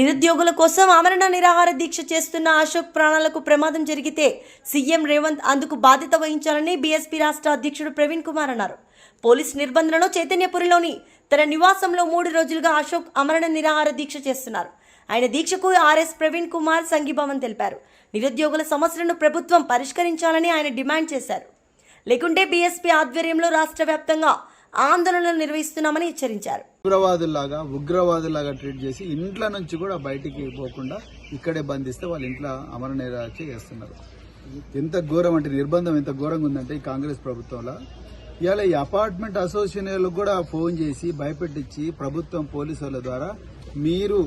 నిరుద్యోగుల కోసం ఆమరణ నిరాహార దీక్ష చేస్తున్న అశోక్ ప్రాణాలకు ప్రమాదం జరిగితే సీఎం రేవంత్ అందుకు బాధ్యత వహించాలని బీఎస్పీ రాష్ట్ర అధ్యక్షుడు ప్రవీణ్ కుమార్ అన్నారు. పోలీస్ నిర్బంధనలో చైతన్యపురిలోని తన నివాసంలో మూడు రోజులుగా అశోక్ ఆమరణ నిరాహార దీక్ష చేస్తున్నారు. ఆయన దీక్షకు ఆర్ఎస్ ప్రవీణ్ కుమార్ సంఘీభావం తెలిపారు. నిరుద్యోగుల సమస్యలను ప్రభుత్వం పరిష్కరించాలని ఆయన డిమాండ్ చేశారు. లేకుంటే బీఎస్పీ ఆధ్వర్యంలో రాష్ట్ర వ్యాప్తంగా ఆందోళనలు నిర్వహిస్తున్నామని హెచ్చరించారు. ఉగ్రవాదుల్లాగా ఉగ్రవాదుల్లాగా ట్రీట్ చేసి ఇంట్లో నుంచి కూడా బయటికి పోకుండా ఇక్కడే బంధిస్తే వాళ్ళ ఇంట్లో అమర నిరాచ చేస్తున్నారు. ఎంత ఘోరం అంటే నిర్బంధం ఎంత ఘోరంగా ఉందంటే ఈ కాంగ్రెస్ ప్రభుత్వంలో. ఇవాళ ఈ అపార్ట్మెంట్ అసోసియేషన్లకు కూడా ఫోన్ చేసి భయపెట్టించి ప్రభుత్వం పోలీసుల ద్వారా మీరు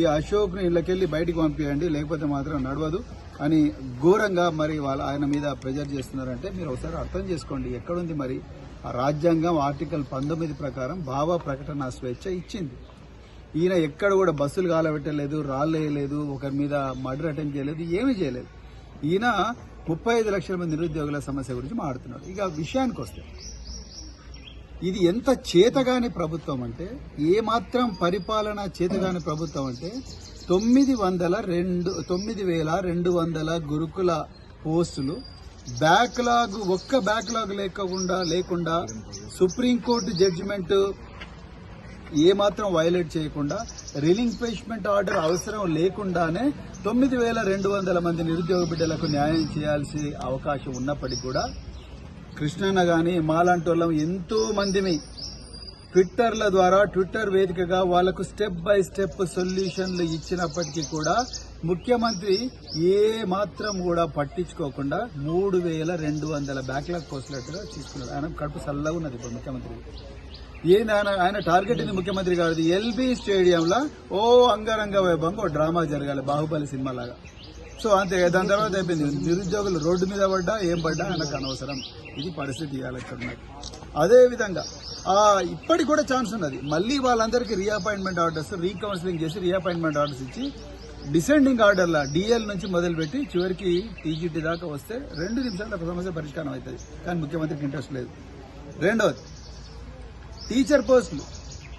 ఈ అశోక్ను ఇళ్ళకెళ్ళి బయటికి పంపించండి లేకపోతే మాత్రం నడవదు అని ఘోరంగా మరి వాళ్ళ ఆయన మీద ప్రెజర్ చేస్తున్నారంటే మీరు ఒకసారి అర్థం చేసుకోండి ఎక్కడుంది మరి రాజ్యాంగం ఆర్టికల్ పంతొమ్మిది ప్రకారం భావ ప్రకటన స్వేచ్ఛ ఇచ్చింది. ఈయన ఎక్కడ కూడా బస్సులు కాలబెట్టలేదు రాళ్ళు వేయలేదు ఒకరి మీద మర్డర్ అటెంప్ట్ చేయలేదు ఏమీ చేయలేదు. ఈయన ముప్పై ఐదు లక్షల మంది నిరుద్యోగుల సమస్య గురించి మాట్లాడుతున్నాడు. ఇక విషయానికి వస్తే ఇది ఎంత చేతగాని ప్రభుత్వం అంటే ఏమాత్రం పరిపాలన చేతగాని ప్రభుత్వం అంటే తొమ్మిది వందల రెండు తొమ్మిది వేల రెండు వందల గురుకుల పోస్టులు బ్యాక్లాగ్ ఒక్క బ్యాక్లాగ్ లేకుండా లేకుండా సుప్రీంకోర్టు జడ్జిమెంట్ ఏమాత్రం వైలేట్ చేయకుండా రిలింక్వేష్మెంట్ ఆర్డర్ అవసరం లేకుండానే తొమ్మిది వేల రెండు వందల మంది నిరుద్యోగ బిడ్డలకు న్యాయం చేయాల్సి అవకాశం ఉన్నప్పటికీ కూడా కృష్ణన్న కానీ మాలాంటి వాళ్ళం ఎంతో మందిని ట్విట్టర్ల ద్వారా ట్విట్టర్ వేదికగా వాళ్ళకు స్టెప్ బై స్టెప్ సొల్యూషన్లు ఇచ్చినప్పటికీ కూడా ముఖ్యమంత్రి ఏ మాత్రం కూడా పట్టించుకోకుండా మూడు వేల రెండు వందల బ్యాక్లాగ్ పోస్టులట్టుగా తీసుకున్నాడు ఆయన కడుపు చల్లగా ఉన్నది ఇప్పుడు ముఖ్యమంత్రి. ఏంది ఆయన ఆయన టార్గెట్ ఇది ముఖ్యమంత్రి గారిది? ఎల్బీ స్టేడియంలో ఓ అంగరంగ వైభవంగా ఓ డ్రామా జరగాలి బాహుబలి సినిమా లాగా సో అంతే దాని తర్వాత అయిపోయింది. నిరుద్యోగులు రోడ్డు మీద పడ్డా ఏం పడ్డా ఆయనకు అనవసరం. ఇది పరిస్థితి ఇవ్వాలి అదే విధంగా ఆ ఇప్పటికి కూడా ఛాన్స్ ఉన్నది. మళ్ళీ వాళ్ళందరికీ రీఅపాయింట్మెంట్ ఆర్డర్స్ రీకౌన్సిలింగ్ చేసి రీఅపాయింట్మెంట్ ఆర్డర్స్ ఇచ్చి డిసెండింగ్ ఆర్డర్ల డిఎల్ నుంచి మొదలుపెట్టి చివరికి టీజీటీ దాకా వస్తే రెండు నిమిషాల సమస్య పరిష్కారం అవుతుంది. కానీ ముఖ్యమంత్రికి ఇంట్రెస్ట్ లేదు. రెండవది టీచర్ పోస్టులు.